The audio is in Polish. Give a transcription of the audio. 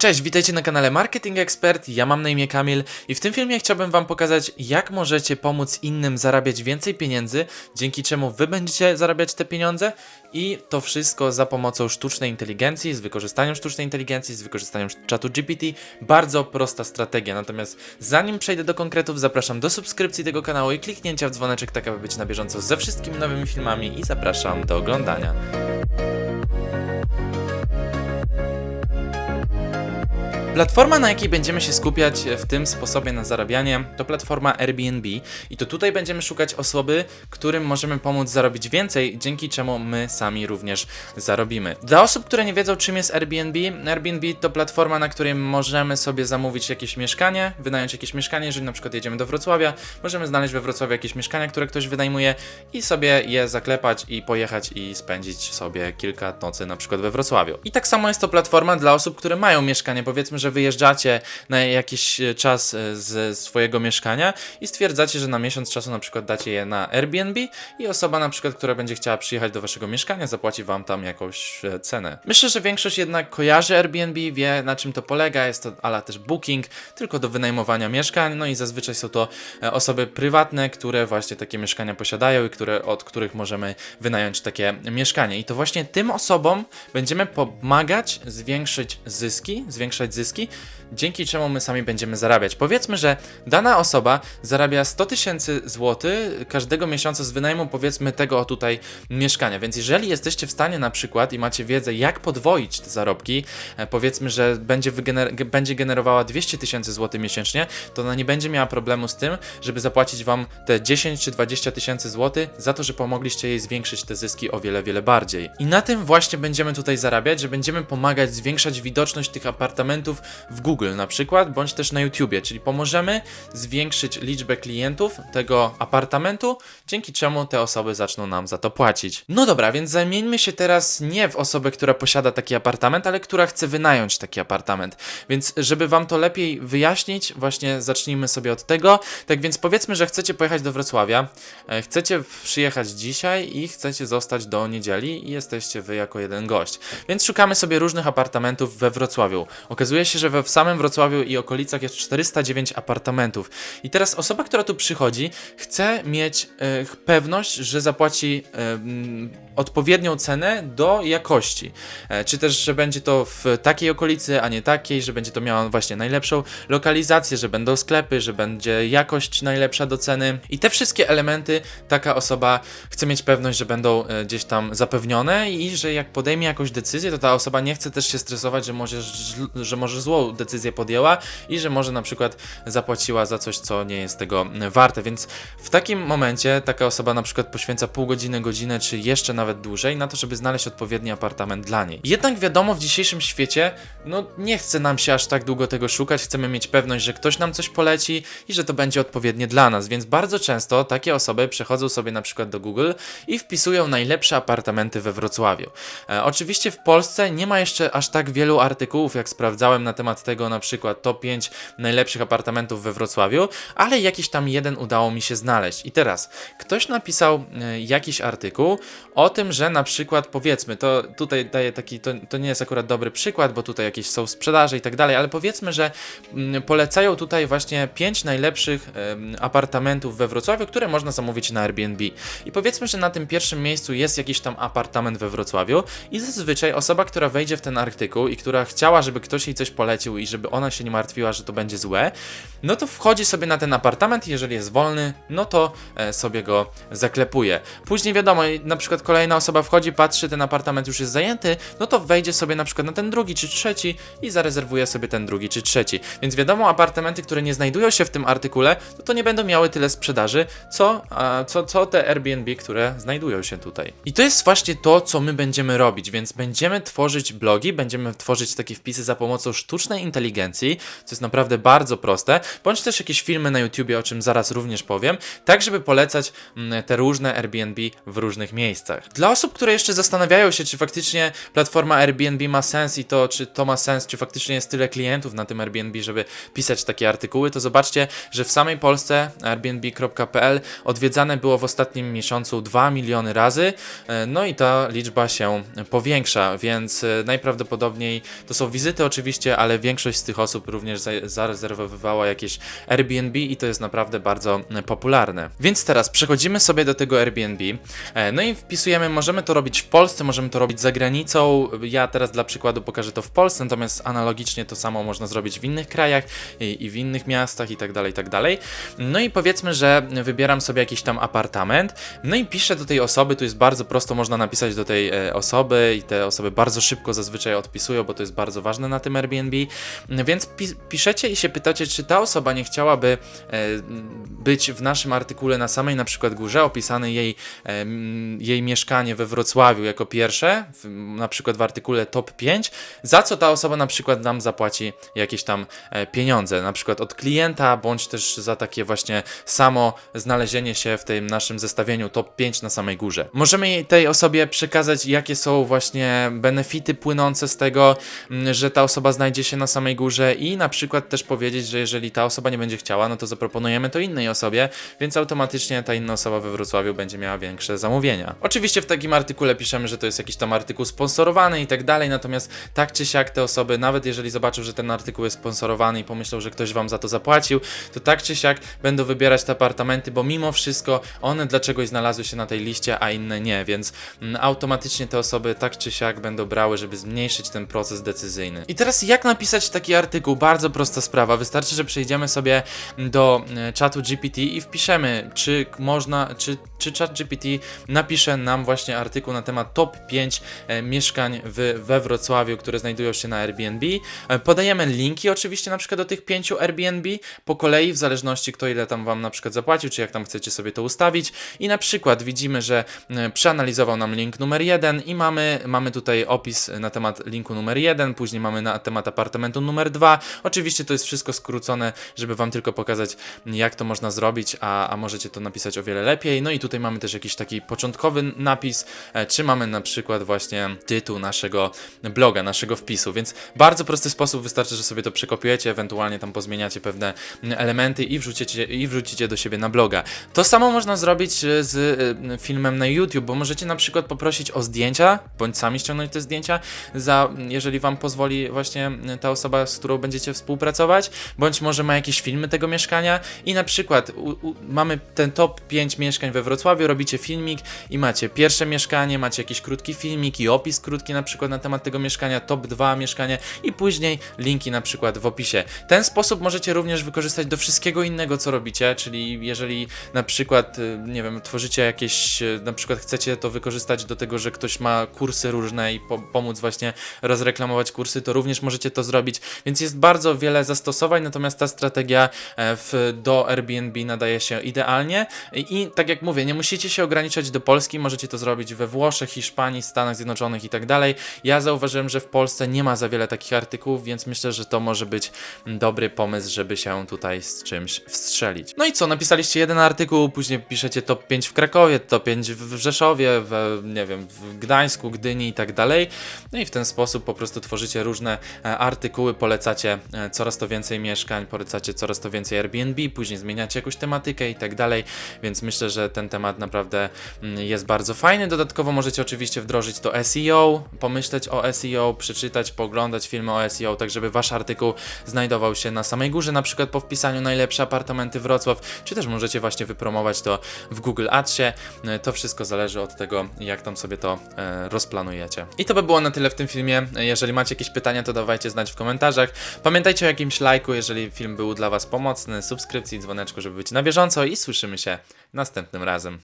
Cześć, witajcie na kanale Marketing Expert. Ja mam na imię Kamil i w tym filmie chciałbym Wam pokazać, jak możecie pomóc innym zarabiać więcej pieniędzy, dzięki czemu Wy będziecie zarabiać te pieniądze i to wszystko za pomocą sztucznej inteligencji, z wykorzystaniem sztucznej inteligencji, z wykorzystaniem czatu GPT. Bardzo prosta strategia. Natomiast zanim przejdę do konkretów, zapraszam do subskrypcji tego kanału i kliknięcia w dzwoneczek, tak aby być na bieżąco ze wszystkimi nowymi filmami i zapraszam do oglądania. Platforma, na jakiej będziemy się skupiać w tym sposobie na zarabianie, to platforma Airbnb. I to tutaj będziemy szukać osoby, którym możemy pomóc zarobić więcej, dzięki czemu my sami również zarobimy. Dla osób, które nie wiedzą, czym jest Airbnb, Airbnb to platforma, na której możemy sobie zamówić jakieś mieszkanie, wynająć jakieś mieszkanie. Jeżeli na przykład jedziemy do Wrocławia, możemy znaleźć we Wrocławiu jakieś mieszkania, które ktoś wynajmuje i sobie je zaklepać i pojechać i spędzić sobie kilka nocy na przykład we Wrocławiu. I tak samo jest to platforma dla osób, które mają mieszkanie. Powiedzmy, że wyjeżdżacie na jakiś e, czas e, z swojego mieszkania i stwierdzacie, że na miesiąc czasu na przykład dacie je na Airbnb i osoba na przykład, która będzie chciała przyjechać do waszego mieszkania, zapłaci wam tam jakąś e, cenę. Myślę, że większość jednak kojarzy Airbnb, wie na czym to polega, jest to ala też booking, tylko do wynajmowania mieszkań, no i zazwyczaj są to osoby prywatne, które właśnie takie mieszkania posiadają i które, od których możemy wynająć takie mieszkanie. I to właśnie tym osobom będziemy pomagać zwiększyć zyski, zwiększać zyski, Зеленский dzięki czemu my sami będziemy zarabiać. Powiedzmy, że dana osoba zarabia 100 tysięcy złotych każdego miesiąca z wynajmu, powiedzmy, tego tutaj mieszkania. Więc jeżeli jesteście w stanie na przykład i macie wiedzę, jak podwoić te zarobki, e, powiedzmy, że będzie, wygener- ge- będzie generowała 200 tysięcy złotych miesięcznie, to ona nie będzie miała problemu z tym, żeby zapłacić wam te 10 czy 20 tysięcy złotych za to, że pomogliście jej zwiększyć te zyski o wiele, wiele bardziej. I na tym właśnie będziemy tutaj zarabiać, że będziemy pomagać zwiększać widoczność tych apartamentów w Google na przykład, bądź też na YouTubie, czyli pomożemy zwiększyć liczbę klientów tego apartamentu, dzięki czemu te osoby zaczną nam za to płacić. No dobra, więc zamieńmy się teraz nie w osobę, która posiada taki apartament, ale która chce wynająć taki apartament. Więc żeby wam to lepiej wyjaśnić, właśnie zacznijmy sobie od tego. Tak więc powiedzmy, że chcecie pojechać do Wrocławia, e, chcecie przyjechać dzisiaj i chcecie zostać do niedzieli i jesteście wy jako jeden gość. Więc szukamy sobie różnych apartamentów we Wrocławiu. Okazuje się, że we w samym Wrocławiu i okolicach jest 409 apartamentów. I teraz osoba, która tu przychodzi, chce mieć e, pewność, że zapłaci e, mm, odpowiednią cenę do jakości. E, czy też, że będzie to w takiej okolicy, a nie takiej, że będzie to miało właśnie najlepszą lokalizację, że będą sklepy, że będzie jakość najlepsza do ceny. I te wszystkie elementy taka osoba chce mieć pewność, że będą gdzieś tam zapewnione i że jak podejmie jakąś decyzję, to ta osoba nie chce też się stresować, że może, że może złą decyzję podjęła i że może na przykład zapłaciła za coś, co nie jest tego warte. Więc w takim momencie taka osoba na przykład poświęca pół godziny, godzinę, czy jeszcze nawet dłużej na to, żeby znaleźć odpowiedni apartament dla niej. Jednak wiadomo, w dzisiejszym świecie, no nie chce nam się aż tak długo tego szukać, chcemy mieć pewność, że ktoś nam coś poleci i że to będzie odpowiednie dla nas, więc bardzo często takie osoby przechodzą sobie na przykład do Google i wpisują najlepsze apartamenty we Wrocławiu. E, oczywiście w Polsce nie ma jeszcze aż tak wielu artykułów, jak sprawdzałem na temat tego, na przykład top 5 najlepszych apartamentów we Wrocławiu, ale jakiś tam jeden udało mi się znaleźć. I teraz ktoś napisał e, jakiś artykuł o tym, że na przykład powiedzmy, to tutaj daję taki, to, to nie jest akurat dobry przykład, bo tutaj jakieś są sprzedaże i tak dalej, ale powiedzmy, że mm, polecają tutaj właśnie 5 najlepszych apartamentów we Wrocławiu, które można zamówić na Airbnb. I powiedzmy, że na tym pierwszym miejscu jest jakiś tam apartament we Wrocławiu i zazwyczaj osoba, która wejdzie w ten artykuł i która chciała, żeby ktoś jej coś polecił i żeby ona się nie martwiła, że to będzie złe, no to wchodzi sobie na ten apartament jeżeli jest wolny, no to e, sobie go zaklepuje. Później wiadomo, na przykład kolejna osoba wchodzi, patrzy, ten apartament już jest zajęty, no to wejdzie sobie na przykład na ten drugi czy trzeci i zarezerwuje sobie ten drugi czy trzeci. Więc wiadomo, apartamenty, które nie znajdują się w tym artykule, no to nie będą miały tyle sprzedaży, co, a, co, co te Airbnb, które znajdują się tutaj. I to jest właśnie to, co my będziemy robić, więc będziemy tworzyć blogi, będziemy tworzyć takie wpisy za pomocą sztucznej inteligencji, co jest naprawdę bardzo proste, bądź też jakieś filmy na YouTubie, o czym zaraz również powiem, tak żeby polecać mm, te różne Airbnb w różnych miejscach. Dla osób, które jeszcze zastanawiają się, czy faktycznie platforma Airbnb ma sens i to, czy to ma sens, czy faktycznie jest tyle klientów na tym Airbnb, żeby pisać takie artykuły, to zobaczcie, że w samej Polsce airbnb.pl odwiedzane było w ostatnim miesiącu 2 miliony razy, e, no i ta liczba się powiększa, więc e, najprawdopodobniej to są wizyty oczywiście, ale większość z tych osób również za- zarezerwowywała jakieś Airbnb i to jest naprawdę bardzo e, popularne. Więc teraz przechodzimy sobie do tego Airbnb, e, no i wpisujemy, możemy to robić w Polsce, możemy to robić za granicą. Ja teraz dla przykładu pokażę to w Polsce, natomiast analogicznie to samo można zrobić w innych krajach i, i w innych miastach i tak dalej, i tak dalej. No i powiedzmy, że wybieram sobie jakiś tam apartament, no i piszę do tej osoby, tu jest bardzo prosto, można napisać do tej e, osoby i te osoby bardzo szybko zazwyczaj odpisują, bo to jest bardzo ważne na tym Airbnb, więc pi piszecie i się pytacie, czy ta osoba nie chciałaby e, być w naszym artykule na samej na przykład górze, opisane jej, e, jej mieszkanie we Wrocławiu jako pierwsze, na przykład w artykule top 5, za co ta osoba na przykład nam zapłaci jakieś tam e, pieniądze, na przykład od klienta, bądź też za takie właśnie samo znalezienie się w tym naszym zestawieniu top 5 na samej górze. Możemy tej osobie przekazać, jakie są właśnie benefity płynące z tego, że ta osoba znajdzie się na samej górze i na przykład też powiedzieć, że jeżeli ta osoba nie będzie chciała, no to zaproponujemy to innej osobie, więc automatycznie ta inna osoba we Wrocławiu będzie miała większe zamówienia. Oczywiście w takim artykule piszemy, że to jest jakiś tam artykuł sponsorowany i tak dalej, natomiast tak czy siak te osoby, nawet jeżeli zobaczą, że ten artykuł jest sponsorowany i pomyślą, że ktoś wam za to zapłacił, to tak czy siak będą wybierać te apartamenty, bo mimo wszystko one dla czegoś znalazły się na tej liście, a inne nie, więc mm, automatycznie te osoby tak czy siak będą brały, żeby zmniejszyć ten proces decyzyjny. I teraz jak napisać taki artykuł? Bardzo prosta sprawa. Wystarczy, że przejdziemy sobie do e, czatu GPT i wpiszemy, czy można, czy, czy czat GPT napisze nam właśnie artykuł na temat top 5 e, mieszkań w, we Wrocławiu, które znajdują się na Airbnb. E, podajemy linki oczywiście na przykład do tych pięciu Airbnb po kolei, w zależności kto ile tam wam na przykład zapłacił, czy jak tam chcecie sobie to ustawić. I na przykład widzimy, że przeanalizował nam link numer jeden i mamy, mamy tutaj opis na temat linku numer jeden, później mamy na temat apartamentu numer dwa. Oczywiście to jest wszystko skrócone, żeby wam tylko pokazać, jak to można zrobić, a, a możecie to napisać o wiele lepiej. No i tutaj mamy też jakiś taki początkowy napis, e, czy mamy na przykład właśnie tytuł naszego bloga, naszego wpisu, więc bardzo prosty sposób, wystarczy, że sobie to przekopiujecie, ewentualnie tam pozmieniacie pewne mm, elementy i wrzucicie, i wrzucicie do siebie na bloga. To samo można zrobić e, z e, filmem na YouTube, bo możecie na przykład poprosić o zdjęcia, bądź sami ściągnąć te zdjęcia, za, jeżeli wam pozwoli właśnie ta osoba, z którą będziecie współpracować, bądź może ma jakieś filmy tego mieszkania i na przykład u, u, mamy ten top 5 mieszkań we Wrocławiu, robicie filmik i macie pierwsze mieszkanie, macie jakiś krótki filmik i opis krótki na przykład na temat tego mieszkania, top 2 mieszkanie i później linki na przykład w opisie. Ten sposób możecie również wykorzystać do wszystkiego innego, co robicie, czyli jeżeli na przykład, y, nie wiem, tworzycie jakieś, y, na przykład chcecie to wykorzystać do tego, że ktoś ma kursy różne i po, pomóc właśnie rozreklamować kursy, to również możecie to zrobić, więc jest bardzo wiele zastosowań, natomiast ta strategia e, w, do Airbnb nadaje się idealnie i, i tak jak mówię, nie musicie się ograniczać do Polski, możecie to zrobić we Włoszech, Hiszpanii, Stanach Zjednoczonych i tak dalej. Ja zauważyłem, że w Polsce nie ma za wiele takich artykułów, więc myślę, że to może być dobry pomysł, żeby się tutaj z czymś wstrzelić. No i co, napisaliście jeden artykuł, później piszecie top 5 w Krakowie, top 5 w Rzeszowie, w, nie wiem, w Gdańsku, Gdyni i tak dalej. No i w ten sposób po prostu tworzycie różne e, artykuły, polecacie e, coraz to więcej mieszkań, polecacie coraz to więcej Airbnb, później zmieniacie jakąś tematykę i tak dalej, więc myślę, że ten temat naprawdę mm, jest bardzo fajny. Dodatkowo możecie oczywiście wdrożyć to SEO, pomyśleć o SEO, przeczytać, pooglądać filmy o SEO, tak żeby wasz artykuł znajdował się na samej górze, na przykład po wpisaniu najlepsze apartamenty Wrocław, czy też możecie właśnie wypromować to w Google Adsie. E, To wszystko zależy od tego, jak tam sobie to e, rozplanujecie. I to by było na tyle w tym filmie. Jeżeli macie jakieś pytania, to dawajcie znać w komentarzach. Pamiętajcie o jakimś lajku, jeżeli film był dla Was pomocny, subskrypcji, dzwoneczku, żeby być na bieżąco i słyszymy się następnym razem.